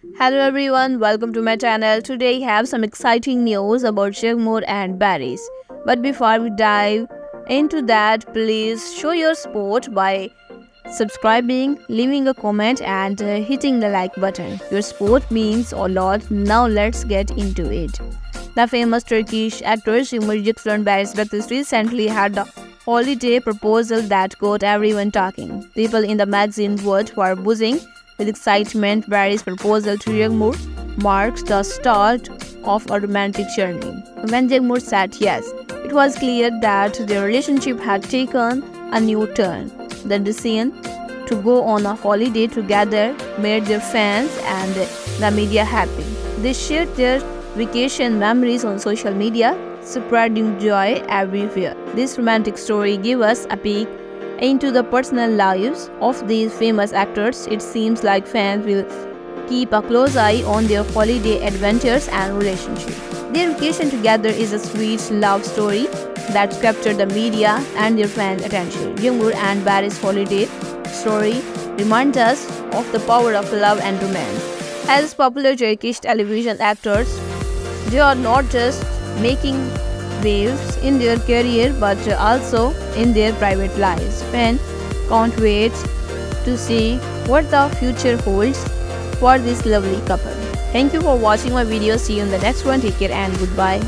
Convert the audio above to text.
Hello everyone, welcome to my channel. Today I have some exciting news about Jagmoor and Barry's. But before we dive into that, please show your support by subscribing, leaving a comment and uh, hitting the like button. Your support means a lot. Now let's get into it. The famous Turkish actor Jagmoor Yıkfırın Barış recently had a holiday proposal that got everyone talking. People in the magazine world were buzzing with excitement. Barry's proposal to Jagmoor marks the start of a romantic journey. When Jagmoor said yes, it was clear that their relationship had taken a new turn. The decision to go on a holiday together made their fans and the media happy. They shared their vacation memories on social media, spreading joy everywhere. This romantic story gives us a peek into the personal lives of these famous actors. It seems like fans will keep a close eye on their holiday adventures and relationship. Their vacation together is a sweet love story that captured the media and their fans' attention. Jungkook and Barry's holiday story reminds us of the power of love and romance. As popular Turkish television actors, they are not just making waves in their career but also in their private lives. Fans can't wait to see what the future holds for this lovely couple. Thank you for watching my video. See you in the next one. Take care and goodbye.